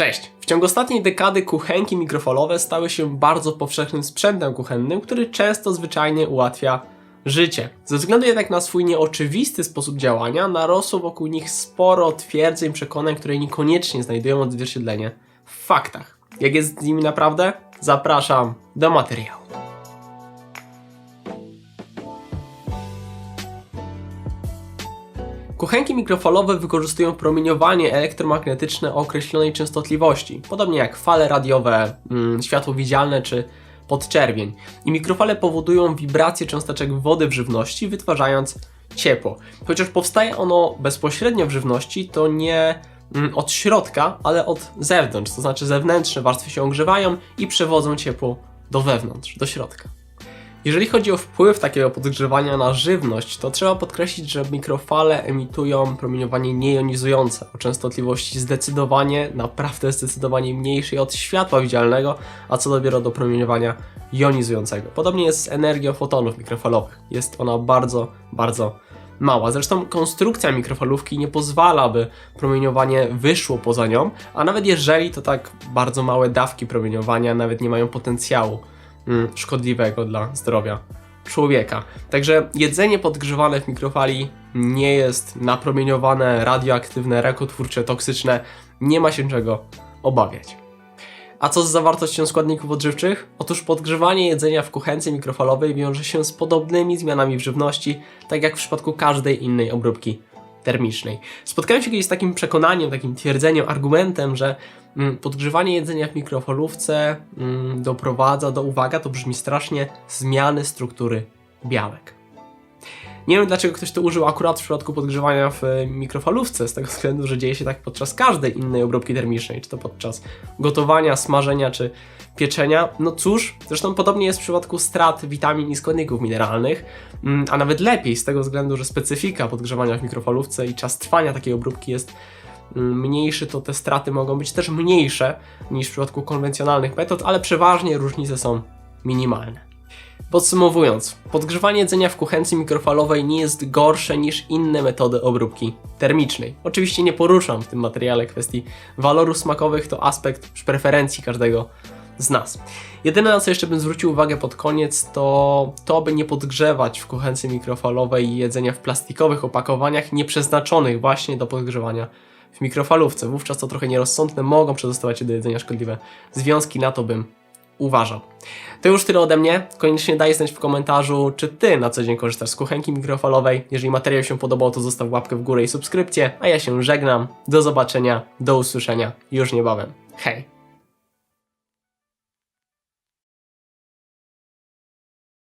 Cześć! W ciągu ostatniej dekady kuchenki mikrofalowe stały się bardzo powszechnym sprzętem kuchennym, który często zwyczajnie ułatwia życie. Ze względu jednak na swój nieoczywisty sposób działania, narosło wokół nich sporo twierdzeń, przekonań, które niekoniecznie znajdują odzwierciedlenie w faktach. Jak jest z nimi naprawdę? Zapraszam do materiału. Kuchenki mikrofalowe wykorzystują promieniowanie elektromagnetyczne o określonej częstotliwości, podobnie jak fale radiowe, mm, światło widzialne czy podczerwień. I mikrofale powodują wibrację cząsteczek wody w żywności, wytwarzając ciepło. Chociaż powstaje ono bezpośrednio w żywności, to nie mm, od środka, ale od zewnątrz, to znaczy zewnętrzne warstwy się ogrzewają i przewodzą ciepło do wewnątrz, do środka. Jeżeli chodzi o wpływ takiego podgrzewania na żywność, to trzeba podkreślić, że mikrofale emitują promieniowanie niejonizujące o częstotliwości zdecydowanie, naprawdę zdecydowanie mniejszej od światła widzialnego, a co dopiero do promieniowania jonizującego. Podobnie jest z energią fotonów mikrofalowych. Jest ona bardzo, bardzo mała. Zresztą konstrukcja mikrofalówki nie pozwala, by promieniowanie wyszło poza nią, a nawet jeżeli to tak bardzo małe dawki promieniowania nawet nie mają potencjału mm, szkodliwego dla zdrowia człowieka. Także jedzenie podgrzewane w mikrofali nie jest napromieniowane, radioaktywne, rakotwórcze, toksyczne. Nie ma się czego obawiać. A co z zawartością składników odżywczych? Otóż podgrzewanie jedzenia w kuchence mikrofalowej wiąże się z podobnymi zmianami w żywności, tak jak w przypadku każdej innej obróbki termicznej. Spotkałem się kiedyś z takim przekonaniem, takim twierdzeniem, argumentem, że podgrzewanie jedzenia w mikrofalówce mm, doprowadza do, uwaga, to brzmi strasznie, zmiany struktury białek. Nie wiem dlaczego ktoś to użył akurat w przypadku podgrzewania w e, mikrofalówce, z tego względu, że dzieje się tak podczas każdej innej obróbki termicznej, czy to podczas gotowania, smażenia czy pieczenia. No cóż, zresztą podobnie jest w przypadku strat witamin i składników mineralnych, mm, a nawet lepiej z tego względu, że specyfika podgrzewania w mikrofalówce i czas trwania takiej obróbki jest mm, mniejszy, to te straty mogą być też mniejsze niż w przypadku konwencjonalnych metod, ale przeważnie różnice są minimalne. Podsumowując, podgrzewanie jedzenia w kuchence mikrofalowej nie jest gorsze niż inne metody obróbki termicznej. Oczywiście nie poruszam w tym materiale kwestii walorów smakowych, to aspekt preferencji każdego z nas. Jedyne na co jeszcze bym zwrócił uwagę pod koniec to to, by nie podgrzewać w kuchence mikrofalowej jedzenia w plastikowych opakowaniach nieprzeznaczonych właśnie do podgrzewania w mikrofalówce. Wówczas to trochę nierozsądne, mogą przedostawać się do jedzenia szkodliwe związki, na to bym uważał. To już tyle ode mnie. Koniecznie daj znać w komentarzu, czy Ty na co dzień korzystasz z kuchenki mikrofalowej. Jeżeli materiał się podobał, to zostaw łapkę w górę i subskrypcję, a ja się żegnam. Do zobaczenia, do usłyszenia już niebawem. Hej!